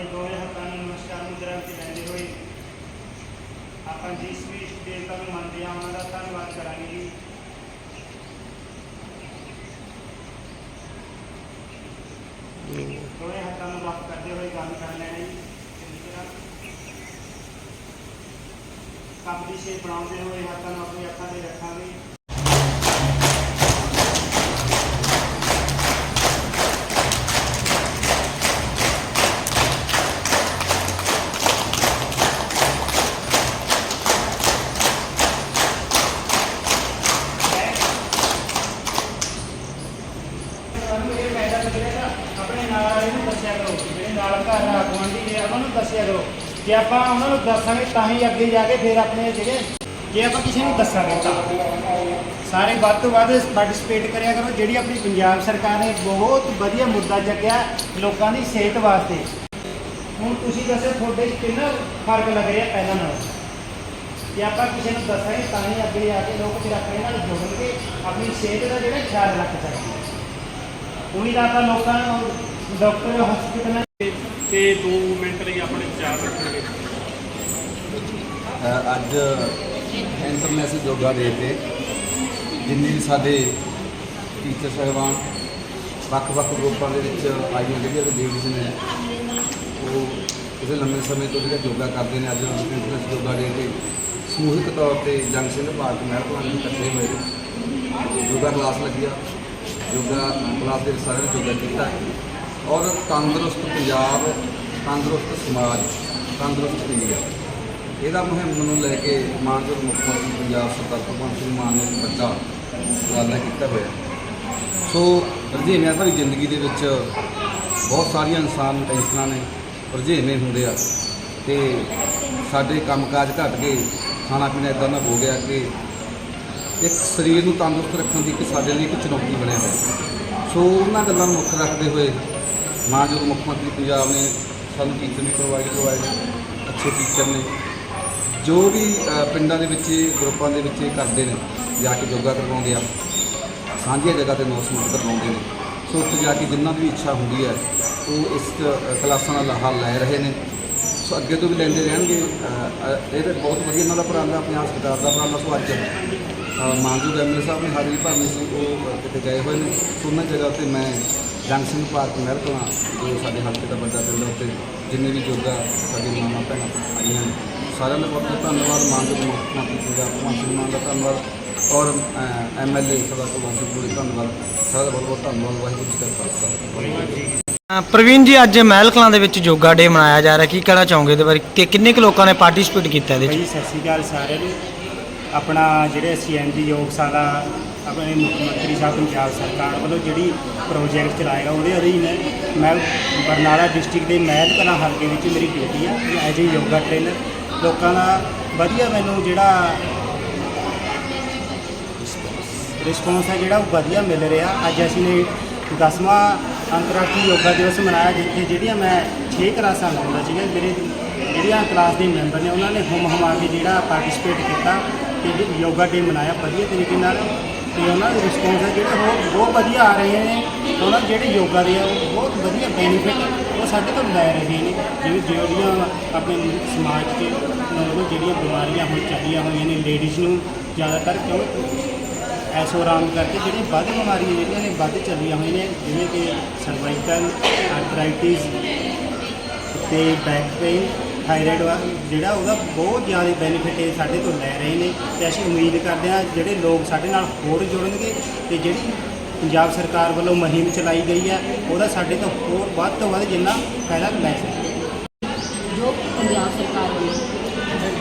ਆਪਣੇ ਦੋਵੇਂ ਹੱਥਾਂ ਨੂੰ ਨਮਸਕਾਰ ਮੁਦਰਾ ਵਿੱਚ ਲੈਂਦੇ ਹੋਏ ਆਪਾਂ ਜਿਸ ਵੀ ਇਸ਼ਟ ਦੇਵਤਾ ਨੂੰ ਮੰਨਦੇ ਹਾਂ ਉਹਨਾਂ ਦਾ ਧੰਨਵਾਦ ਕਰਾਂਗੇ ਜੀ ਦੋਵੇਂ ਹੱਥਾਂ ਨੂੰ ਰੱਖ ਕਰਦੇ ਹੋਏ ਗੱਲ ਕਰ ਲੈਣਾ ਜੀ ਚੰਗੀ ਤਰ੍ਹਾਂ ਕੱਪ ਦੀ ਸ਼ੇਪ ਬਣਾਉਂਦੇ ਹੋਏ ਹੱਥਾਂ ਨੂੰ ਆਪਣੀ ਅੱਖਾਂ ਤੇ ਰੱਖਾਂਗੇ ਸਾਨੂੰ ਇਹ ਫਾਇਦਾ ਮਿਲੇਗਾ ਆਪਣੇ ਨਾਲ ਵਾਲੇ ਨੂੰ ਦੱਸਿਆ ਕਰੋ ਜਿਹੜੇ ਨਾਲ ਘਰ ਆ ਗੁਆਂਢੀ ਨੇ ਉਹਨਾਂ ਨੂੰ ਦੱਸਿਆ ਕਰੋ ਜੇ ਆਪਾਂ ਉਹਨਾਂ ਨੂੰ ਦੱਸਾਂਗੇ ਤਾਂ ਹੀ ਅੱਗੇ ਜਾ ਕੇ ਫਿਰ ਆਪਣੇ ਜਿਹੜੇ ਜੇ ਆਪਾਂ ਕਿਸੇ ਨੂੰ ਦੱਸਾਂਗੇ ਤਾਂ। ਸਾਰੇ ਵੱਧ ਤੋਂ ਵੱਧ ਪਾਰਟਿਸਿਪੇਟ ਕਰਿਆ ਕਰੋ। ਜਿਹੜੀ ਆਪਣੀ ਪੰਜਾਬ ਸਰਕਾਰ ਨੇ ਬਹੁਤ ਵਧੀਆ ਮੁੱਦਾ ਚੱਕਿਆ ਲੋਕਾਂ ਦੀ ਸਿਹਤ ਵਾਸਤੇ। ਹੁਣ ਤੁਸੀਂ ਦੱਸੋ, ਤੁਹਾਡੇ 'ਚ ਕਿੰਨਾ ਫ਼ਰਕ ਲੱਗ ਰਿਹਾ ਪਹਿਲਾਂ ਨਾਲੋਂ? ਜੇ ਆਪਾਂ ਕਿਸੇ ਨੂੰ ਦੱਸਾਂਗੇ ਤਾਂ ਹੀ ਅੱਗੇ ਆ ਕੇ ਲੋਕ ਫਿਰ ਆਪਣੇ ਨਾਲ ਜੁੜਨਗੇ, ਆਪਣੀ ਸਿਹਤ ਦਾ ਜਿਹੜਾ ਖਿਆਲ ਰੱਖ ਸਕਦੇ ਉਹੀ ਤਾਂ ਆਪਾਂ ਲੋਕਾਂ ਨੂੰ ਡਾਕਟਰ ਹਸਪੀਟਲਾਂ ਤੇ 2 ਮਿੰਟ ਲਈ ਆਪਣੇ ਵਿਚਾਰ ਰੱਖਣਗੇ? ਅੱਜ ਇੰਟਰਨੈਸ਼ਨਲ ਯੋਗਾ ਡੇ ਤੇ ਜਿੰਨੇ ਵੀ ਸਾਡੇ ਟੀਚਰ ਸਾਹਿਬਾਨ, ਵੱਖ-ਵੱਖ ਗਰੁੱਪਾਂ ਦੇ ਵਿੱਚ ਆਈਆਂ ਜਿਹੜੀਆਂ ਲੇਡੀਜ਼ ਨੇ, ਉਹ ਕਿਸੇ ਲੰਮੇ ਸਮੇਂ ਤੋਂ ਜਿਹੜਾ ਯੋਗਾ ਕਰਦੇ ਨੇ, ਅੱਜ ਇੰਟਰਨੈਸ਼ਨਲ ਯੋਗਾ ਡੇ ਤੇ ਸਮੂਹਿਕ ਤੌਰ ਤੇ ਜੰਗ ਸਿੰਘ ਪਾਰਕ ਮਹਿਕਮਾ ਨੂੰ ਇਕੱਠੇ ਹੋਏ ਯੋਗਾ ਕਲਾਸ ਲੱਗਿਆ, ਯੋਗਾ ਕਲਾਸ ਦੇ ਵਿੱਚ ਸਾਰਿਆਂ ਨੇ ਯੋਗਾ ਕੀਤਾ। ਔਰ ਤੰਦਰੁਸਤ ਪੰਜਾਬ, ਤੰਦਰੁਸਤ ਸਮਾਜ, ਤੰਦਰੁਸਤ ਇੰਡੀਆ। ਇਹਦਾ ਮੁਹਿੰਮ ਨੂੰ ਲੈ ਕੇ ਮਾਨਯੋਗ ਮੁੱਖ ਮੰਤਰੀ ਪੰਜਾਬ ਸਰਦਾਰ ਭਗਵੰਤ ਸਿੰਘ ਮਾਨ ਨੇ ਇੱਕ ਵੱਡਾ ਉਪਰਾਲਾ ਕੀਤਾ ਹੋਇਆ। ਸੋ ਰੁਝੇਵਿਆਂ ਭਰੀ ਜ਼ਿੰਦਗੀ ਦੇ ਵਿੱਚ ਬਹੁਤ ਸਾਰੀਆਂ ਇਨਸਾਨ ਨੂੰ ਟੈਨਸ਼ਨਾਂ ਨੇ, ਰੁਝੇਵੇਂ ਹੁੰਦੇ ਆ। ਤੇ ਸਾਡੇ ਕੰਮਕਾਜ ਘਟ ਗਏ ਖਾਣਾ ਪੀਣਾ ਇਦਾਂ ਦਾ ਹੋ ਗਿਆ ਕਿ ਇੱਕ ਸਰੀਰ ਨੂੰ ਤੰਦਰੁਸਤ ਰੱਖਣ ਦੀ ਇੱਕ ਸਾਡੇ ਲਈ ਇੱਕ ਚੁਣੌਤੀ ਬਣਿਆ ਹੋਇਆ। ਸੋ ਉਹਨਾਂ ਗੱਲਾਂ ਨੂੰ ਮੁੱਖ ਰੱਖਦੇ ਹੋਏ ਮਾਨਯੋਗ ਮੁੱਖ ਮੰਤਰੀ ਪੰਜਾਬ ਨੇ ਸਾਨੂੰ ਟੀਚਰ ਵੀ ਪ੍ਰੋਵਾਈਡ ਕਰਵਾਏ ਅੱਛੇ ਟੀਚਰ ਨੇ। ਜੋ ਵੀ ਪਿੰਡਾਂ ਦੇ ਵਿੱਚ ਗਰੁੱਪਾਂ ਦੇ ਵਿੱਚ ਕਰਦੇ ਨੇ ਜਾ ਕੇ ਯੋਗਾ ਕਰਵਾਉਂਦੇ ਆ ਸਾਂਝੀਆਂ ਜਗ੍ਹਾ ਤੇ ਅਨਾਉਂਸਮੈਂਟ ਕਰਵਾਉਂਦੇ ਨੇ। ਸੋ ਉੱਥੇ ਜਾ ਕੇ ਜਿੰਨਾ ਵੀ ਇੱਛਾ ਹੁੰਦੀ ਹੈ ਉਹ ਇਸ ਅ, ਕਲਾਸਾਂ ਦਾ ਲਾਹਾ ਲੈ ਰਹੇ ਨੇ। ਸੋ ਅੱਗੇ ਤੋਂ ਵੀ ਲੈਂਦੇ ਰਹਿਣਗੇ ਇਹ ਤਾਂ ਬਹੁਤ ਵਧੀਆ ਇਹਨਾਂ ਦਾ ਪ੍ਰਾਂਦਾ ਪੰਜਾਬ ਸਰਕਾਰ ਦਾ ਉਪਰਾਲਾ ਸੋ ਅੱਜ ਅ, ਮਾਨਯੋਗ ਐਮਐਲਏ ਸਾਹਿਬ ਨੇ ਹਾਜ਼ਰੀ ਭਰਨੀ ਸੀ ਉਹ ਕਿਤੇ ਗਏ ਹੋਏ ਨੇ। ਉਹਨਾਂ ਜਗ੍ਹਾ ਤੇ ਮੈਂ ਜੰਕਸ਼ਨ ਪਾਰਕ ਮਹਿਲਕਲਾਂ ਜੋ ਸਾਡੇ ਹਲਕੇ ਦਾ ਵੱਡਾ ਪਿੰਡ ਉੱਤੇ ਜਿੰਨੇ ਵੀ ਯੋਗਾ ਸਾਡੇ ਮਾਮਾ ਭੈਣਾਂ ਆਈਆਂ ਨੇ ਸਾਰਿਆਂ ਦਾ ਬਹੁਤ ਬਹੁਤ ਧੰਨਵਾਦ ਮਾਨਯੋਗ ਮੁੱਖ ਪੰਜਾਬ ਭਗਵੰਤ ਸਿੰਘ ਮਾਨ ਦਾ ਧੰਨਵਾਦ ਔਰ ਐਮਐਲਏ ਸਰਦਾਰ ਕੁਲਵੰਤ ਸਿੰਘ ਜੀ ਦਾ ਧੰਨਵਾਦ। ਸਾਰਿਆਂ ਦਾ ਬਹੁਤ ਬਹੁਤ ਧੰਨਵਾਦ। ਵਾਹਿਗੁਰੂ ਜੀ ਕਾ ਖਾਲਸਾ। ਪ੍ਰਵੀਨ ਜੀ ਅੱਜ ਮਹਿਲ ਕਲਾਂ ਦੇ ਵਿੱਚ ਯੋਗਾ ਡੇ ਮਨਾਇਆ ਜਾ ਰਿਹਾ। ਕੀ ਕਹਿਣਾ ਚਾਹੋਗੇ ਇਹਦੇ ਬਾਰੇ? ਤੇ ਕਿੰਨੇ ਕੁ ਲੋਕਾਂ ਨੇ ਪਾਰਟਿਸਿਪੇਟ ਕੀਤਾ ਇਹਦੇ ਵਿੱਚ? ਭਾਈ ਸਤਿ ਸ਼੍ਰੀ ਅਕਾਲ ਸਾਰਿਆਂ ਨੂੰ। ਆਪਣਾ ਜਿਹੜੇ ਸੀਐਨਜੀ ਯੋਗਸ਼ਾਲਾ, ਆਪਣੇ ਮੁੱਖ ਮੰਤਰੀ ਸਾਹਿਬ, ਪੰਜਾਬ ਸਰਕਾਰ ਵੱਲੋਂ ਜਿਹੜੀ ਪ੍ਰੋਜੈਕਟ ਚਲਾਏਗਾ, ਉਹਦੇ ਅਧੀਨ ਮੈਂ ਬਰਨਾਲਾ ਡਿਸਟ੍ਰਿਕਟ ਦੇ ਮਹਿਲ ਕਲਾ ਹਲਕੇ ਵਿੱਚ ਮੇਰੀ ਡਿਊਟੀ ਆ ਐਜ ਏ ਯੋਗਾ ਟ੍ਰੇਨਰ ਲੋਕਾਂ ਦਾ ਵਧੀਆ ਮੈਨੂੰ ਜਿਹੜਾ ਰਿਸਪੌਂਸ ਹੈ ਜਿਹੜਾ ਉਹ ਵਧੀਆ ਮਿਲ ਰਿਹਾ। ਅੱਜ ਅਸੀਂ ਨੇ 10ਵਾਂ ਅੰਤਰਰਾਸ਼ਟਰੀ ਯੋਗਾ ਦਿਵਸ ਮਨਾਇਆ, ਜਿੱਥੇ ਜਿਹੜੀਆਂ ਮੈਂ 6 ਕਲਾਸਾਂ ਲਾਉਂਦਾ ਸੀਗਾ ਮੇਰੇ ਜਿਹੜੀਆਂ ਕਲਾਸ ਦੇ ਮੈਂਬਰ ਨੇ, ਉਹਨਾਂ ਨੇ ਹੁਮ ਹਮਾ ਕੇ ਜਿਹੜਾ ਪਾਰਟਿਸਿਪੇਟ ਕੀਤਾ। ਤੇ ਯੋਗਾ ਡੇ ਮਨਾਇਆ ਵਧੀਆ ਤਰੀਕੇ ਨਾਲ। ਤੇ ਉਹਨਾਂ ਦੇ ਰਿਸਪੌਂਸ ਹੈ ਜਿਹੜੇ ਉਹ ਬਹੁਤ ਵਧੀਆ ਆ ਰਹੇ ਨੇ। ਉਹਨਾਂ ਦੇ ਜਿਹੜੇ ਯੋਗਾ ਦੇ ਆ, ਉਹ ਬਹੁਤ ਵਧੀਆ ਬੈਨੀਫਿਟ ਉਹ ਸਾਡੇ ਤੋਂ ਲੈ ਰਹੇ ਨੇ। ਜਿਵੇਂ ਜਿਹੜੀਆਂ ਆਪਣੇ ਸਮਾਜ 'ਚ ਨੋਰਮਲ ਜਿਹੜੀਆਂ ਬਿਮਾਰੀਆਂ ਹੁਣ ਚੱਲੀਆਂ ਹੋਈਆਂ ਨੇ ਲੇਡੀਜ਼ ਨੂੰ, ਜ਼ਿਆਦਾਤਰ ਕਿਉਂ? ਐਸੋਰਾਮ ਕਰਕੇ ਜਿਹੜੀਆਂ ਵੱਧ ਬਿਮਾਰੀਆਂ ਜਿਹੜੀਆਂ ਨੇ, ਵੱਧ ਚੱਲੀਆਂ ਹੋਈਆਂ ਨੇ, ਜਿਵੇਂ ਕਿ ਸਰਵਾਈਕਲ ਆਰਥਰਾਈਟਿਸ ਤੇ ਬੈਕ ਪੇਨ ਥਾਇਰਾਇਡ ਵਾ, ਜਿਹੜਾ ਉਹਦਾ ਬਹੁਤ ਜ਼ਿਆਦਾ ਬੈਨੀਫਿਟ ਇਹ ਸਾਡੇ ਤੋਂ ਲੈ ਰਹੇ ਨੇ ਤੇ ਅਸੀਂ ਉਮੀਦ ਕਰਦੇ ਹਾਂ ਜਿਹੜੇ ਲੋਕ ਸਾਡੇ ਨਾਲ ਹੋਰ ਜੁੜਨਗੇ ਤੇ ਜਿਹੜੀ ਪੰਜਾਬ ਸਰਕਾਰ ਵੱਲੋਂ ਮੁਹਿੰਮ ਚਲਾਈ ਗਈ ਹੈ, ਉਹਦਾ ਸਾਡੇ ਤੋਂ ਹੋਰ ਵੱਧ ਤੋਂ ਵੱਧ ਜਿੰਨਾ ਫਾਇਦਾ ਲੈ ਸਕਣ ਜੋ ਪੰਜਾਬ ਸਰਕਾਰ ਵੱਲੋਂ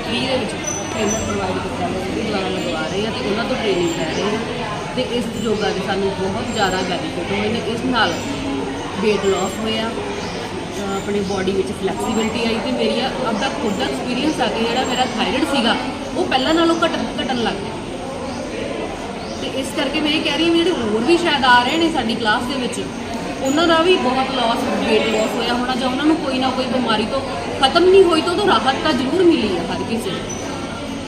ਫ੍ਰੀ ਦੇ ਵਿੱਚ ਟ੍ਰੇਨਰ ਪ੍ਰੋਵਾਈਡ ਕੀਤਾ ਗਿਆ ਉਹਦੇ ਦੁਆਰਾ ਲਗਵਾ ਰਹੇ ਆ ਤੇ ਉਹਨਾਂ ਤੋਂ ਟ੍ਰੇਨਿੰਗ ਲੈ ਰਹੇ ਆ ਤੇ ਇਸ ਯੋਗਾ ਦੇ ਸਾਨੂੰ ਬਹੁਤ ਜ਼ਿਆਦਾ ਬੈਨੀਫਿਟ ਹੋਏ ਨੇ, ਇਸ ਨਾਲ weight loss ਹੋਇਆ। ਅਹ ਆਪਣੀ ਬਾਡੀ ਵਿੱਚ ਫਲੈਕਸੀਬਿਲਟੀ ਆਈ ਤੇ ਮੇਰੀ ਆਪਦਾ ਖੁਦ ਦਾ ਐਕਸਪੀਰੀਅੰਸ ਆ ਕਿ ਜਿਹੜਾ ਮੇਰਾ ਥਾਇਰਾਇਡ ਸੀਗਾ, ਉਹ ਪਹਿਲਾਂ ਨਾਲੋਂ ਘਟ ਘਟਣ ਲੱਗ ਗਿਆ। ਤੇ ਇਸ ਕਰਕੇ ਮੈਂ ਇਹ ਕਹਿ ਰਹੀ ਹਾਂ ਵੀ ਜਿਹੜੇ ਹੋਰ ਵੀ ਸ਼ਾਇਦ ਆ ਰਹੇ ਨੇ ਸਾਡੀ ਕਲਾਸ ਦੇ ਵਿੱਚ, ਉਹਨਾਂ ਦਾ ਵੀ ਬਹੁਤ ਲਾਸ weight loss ਹੋਇਆ ਹੋਣਾ ਜਾਂ ਉਹਨਾਂ ਨੂੰ ਕੋਈ ਨਾ ਕੋਈ ਬਿਮਾਰੀ ਤੋਂ ਖਤਮ ਨਹੀਂ ਹੋਈ ਤਾਂ ਉਹ ਰਾਹਤ ਤਾਂ ਜ਼ਰੂਰ ਮਿਲੀ ਹੈ ਹਰ ਕਿਸੇ ਨੂੰ।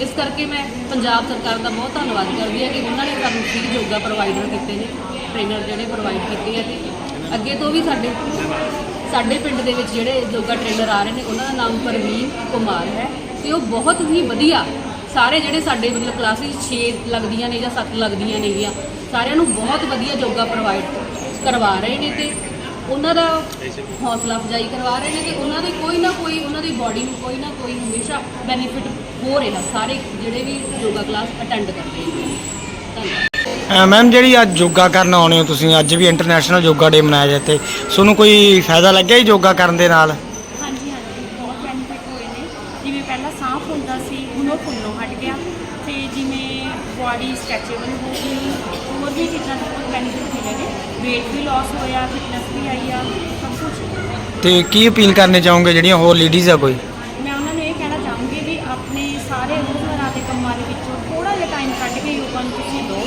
ਇਸ ਕਰਕੇ ਮੈਂ ਪੰਜਾਬ ਸਰਕਾਰ ਦਾ ਬਹੁਤ ਧੰਨਵਾਦ ਕਰਦੀ ਹਾਂ ਕਿ ਉਹਨਾਂ ਨੇ ਸਾਨੂੰ ਫ੍ਰੀ ਯੋਗਾ ਪ੍ਰੋਵਾਈਡਰ ਕੀਤੇ ਨੇ ਟ੍ਰੇਨਰ ਜਿਹੜੇ ਪ੍ਰੋਵਾਈਡ ਕੀਤੇ ਆ ਤੇ ਅੱਗੇ ਤੋਂ ਵੀ ਸਾਡੇ ਸਾਡੇ ਪਿੰਡ ਦੇ ਵਿੱਚ ਜਿਹੜੇ ਯੋਗਾ ਟ੍ਰੇਨਰ ਆ ਰਹੇ ਨੇ, ਉਹਨਾਂ ਦਾ ਨਾਮ ਪਰਵੀਨ ਕੁਮਾਰ ਹੈ ਤੇ ਉਹ ਬਹੁਤ ਹੀ ਵਧੀਆ ਸਾਰੇ ਜਿਹੜੇ ਸਾਡੇ ਮਤਲਬ ਕਲਾਸਿਸ 6 ਲੱਗਦੀਆਂ ਨੇ ਜਾਂ 7 ਲੱਗਦੀਆਂ ਨੇਗੀਆਂ ਸਾਰਿਆਂ ਨੂੰ ਬਹੁਤ ਵਧੀਆ ਯੋਗਾ ਪ੍ਰੋਵਾਈਡ ਕਰਵਾ ਰਹੇ ਨੇ ਤੇ ਉਹਨਾਂ ਦਾ ਹੌਸਲਾ ਅਫਜ਼ਾਈ ਕਰਵਾ ਰਹੇ ਨੇ ਤੇ ਉਹਨਾਂ ਦੀ ਕੋਈ ਨਾ ਕੋਈ, ਉਹਨਾਂ ਦੀ ਬਾਡੀ ਨੂੰ ਕੋਈ ਨਾ ਕੋਈ ਹਮੇਸ਼ਾ ਬੈਨੀਫਿਟ ਹੋ ਰਿਹਾ, ਸਾਰੇ ਜਿਹੜੇ ਵੀ ਯੋਗਾ ਕਲਾਸ ਅਟੈਂਡ ਕਰਦੇ ਨੇ। ਧੰਨਵਾਦ। ਮੈਮ ਜਿਹੜੀ ਅੱਜ ਯੋਗਾ ਕਰਨ ਆਉਣੇ ਹੋ ਤੁਸੀਂ ਅੱਜ ਵੀ ਇੰਟਰਨੈਸ਼ਨਲ ਯੋਗਾ ਡੇ ਮਨਾਇਆ ਜਾਂਦਾ ਤੇ ਤੁਹਾਨੂੰ ਕੋਈ ਫਾਇਦਾ ਲੱਗਿਆ ਜੀ ਯੋਗਾ ਕਰਨ ਦੇ ਨਾਲ? ਹਾਂਜੀ ਹਾਂਜੀ ਬਹੁਤ ਬੈਨੀਫਿਟ ਹੋਏ ਨੇ। ਜਿਵੇਂ ਪਹਿਲਾਂ ਸਾਹ ਫੁੱਲਦਾ ਸੀ ਹੁਣ ਉਹ ਫੁੱਲਣੋਂ ਹਟ ਗਿਆ। ਤੇ ਜਿਵੇਂ ਬਾਡੀ ਸਟ੍ਰੈਚੇਬਲ ਹੋ ਗਈ ਹੋਰ ਵੀ ਚੀਜ਼ਾਂ ਦੇ ਬਹੁਤ ਬੈਨੀਫਿਟ ਮਿਲੇ ਨੇ। weight ਵੀ ਲਾਸ ਹੋਇਆ ਫਿਟਨੈਸ ਵੀ ਆਈ ਆ ਸਭ ਕੁਝ ਤੇ ਕੀ ਅਪੀਲ ਕਰਨੇ ਚਾਹੋਗੇ ਜਿਹੜੀਆਂ ਹੋਰ ਲੇਡੀਜ਼ ਆ ਕੋਈ ਮੈਂ ਉਹਨਾਂ ਨੂੰ ਇਹ ਕਹਿਣਾ ਚਾਹੂੰਗੀ ਵੀ ਆਪਣੇ ਸਾਰੇ ਰੋਜ਼ਮਰਰਾ ਦੇ ਕੰਮਾਂ ਦੇ ਵਿੱਚੋਂ ਥੋੜਾ ਜਿਹਾ ਟਾਈਮ ਕੱਢ ਕੇ ਯੋਗਾ ਨੂੰ ਤੁਸੀਂ ਦਿਓ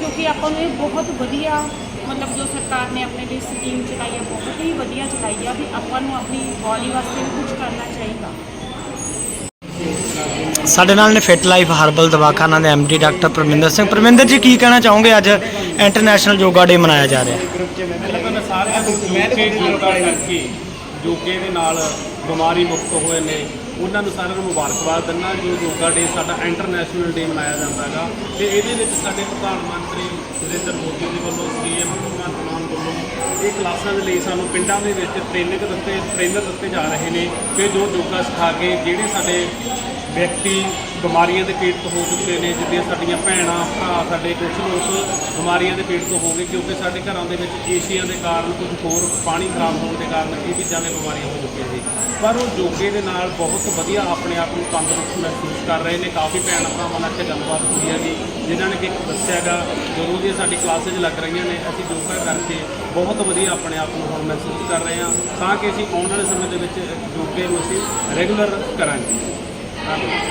ਕਿਉਂਕਿ ਆਪਾਂ ਨੂੰ ਇਹ ਬਹੁਤ ਵਧੀਆ ਮਤਲਬ ਜੋ ਸਰਕਾਰ ਨੇ ਆਪਣੇ ਲਈ ਸਕੀਮ ਚਲਾਈ ਹੈ ਬਹੁਤ ਹੀ ਵਧੀਆ ਚਲਾਈ ਆ ਵੀ ਆਪਾਂ ਨੂੰ ਆਪਣੀ ਬਾਡੀ ਵਾਸਤੇ ਵੀ ਕੁਝ ਕਰਨਾ ਚਾਹੀਦਾ। ਸਾਡੇ ਨਾਲ ਨੇ ਫਿਟ ਲਾਈਫ ਹਰਬਲ ਦਵਾਖਾਨਾ ਦੇ ਐਮਡੀ ਡਾਕਟਰ ਪਰਮਿੰਦਰ ਸਿੰਘ। ਪਰਮਿੰਦਰ ਜੀ ਕੀ ਕਹਿਣਾ ਚਾਹੋਗੇ? ਅੱਜ ਇੰਟਰਨੈਸ਼ਨਲ ਯੋਗਾ ਡੇ ਮਨਾਇਆ ਜਾ ਰਿਹਾ। ਮੈਂ ਸਾਰਿਆਂ ਨੂੰ ਯੋਗਾ ਕਰਕੇ ਯੋਗੇ ਦੇ ਨਾਲ ਬਿਮਾਰੀ ਮੁਕਤ ਹੋਏ ਨੇ। ਉਹਨਾਂ ਨੂੰ ਸਾਰਿਆਂ ਨੂੰ ਮੁਬਾਰਕਬਾਦ ਦਿੰਦਾ ਜੋ ਯੋਗਾ ਡੇ ਸਾਡਾ ਇੰਟਰਨੈਸ਼ਨਲ ਡੇ ਮਨਾਇਆ ਜਾਂਦਾ ਹੈਗਾ। ਤੇ ਇਹਦੇ ਵਿੱਚ ਸਾਡੇ ਪ੍ਰਧਾਨ ਮੰਤਰੀ ਨਰਿੰਦਰ ਮੋਦੀ ਜੀ ਵੱਲੋਂ ਸੀਐਮ ਭਗਵੰਤ ਮਾਨ ਵੱਲੋਂ ਇਹ ਕਲਾਸਾਂ ਦੇ ਲਈ ਸਾਨੂੰ ਪਿੰਡਾਂ ਦੇ ਵਿੱਚ ਟ੍ਰੇਨਿੰਗ ਦਿੱਤੇ ਟ੍ਰੇਨਰ ਦਿੱਤੇ ਜਾ ਰਹੇ ਨੇ। ਕਿ ਜੋ ਯੋਗਾ ਸਿਖਾ ਕੇ ਜਿਹੜੇ ਸਾਡੇ ਵਿਅਕਤੀ ਬਿਮਾਰੀਆਂ ਦੇ ਪੀੜਤ ਹੋ ਚੁੱਕੇ ਨੇ, ਜਿੱਦਾਂ ਸਾਡੀਆਂ ਭੈਣਾਂ, ਭਰਾ, ਸਾਡੇ ਕੁਝ ਲੋਕ ਬਿਮਾਰੀਆਂ ਦੇ ਪੀੜਤ ਹੋ ਗਏ ਕਿਉਂਕਿ ਸਾਡੇ ਘਰਾਂ ਦੇ ਵਿੱਚ ਏਸੀਆਂ ਦੇ ਕਾਰਨ ਕੁਝ ਹੋਰ ਪਾਣੀ ਖਰਾਬ ਹੋਣ ਦੇ ਕਾਰਨ ਇਹ ਚੀਜ਼ਾਂ ਦੇ ਬਿਮਾਰੀਆਂ ਹੋ ਚੁੱਕੀਆਂ ਸੀ ਪਰ ਉਹ ਯੋਗੇ ਦੇ ਨਾਲ ਬਹੁਤ ਵਧੀਆ ਆਪਣੇ ਆਪ ਨੂੰ ਤੰਦਰੁਸਤ ਮਹਿਸੂਸ ਕਰ ਰਹੇ ਨੇ। ਕਾਫੀ ਭੈਣ ਭਰਾਵਾਂ ਨਾਲ ਇੱਥੇ ਗੱਲਬਾਤ ਹੋਈ ਹੈ ਜੀ, ਜਿਨ੍ਹਾਂ ਨੇ ਕਿ ਦੱਸਿਆਗਾ ਜਦੋਂ ਦੀ ਸਾਡੀ ਕਲਾਸਿਸ ਲੱਗ ਰਹੀਆਂ ਨੇ, ਅਸੀਂ ਯੋਗਾ ਕਰਕੇ ਬਹੁਤ ਵਧੀਆ ਆਪਣੇ ਆਪ ਨੂੰ ਹੁਣ ਮਹਿਸੂਸ ਕਰ ਰਹੇ ਹਾਂ, ਤਾਂ ਕਿ ਅਸੀਂ ਆਉਣ ਵਾਲੇ ਸਮੇਂ ਦੇ ਵਿੱਚ ਯੋਗੇ ਨੂੰ ਅਸੀਂ ਰੈਗੂਲਰ ਕਰਾਂਗੇ। ਧੰਨਵਾਦ।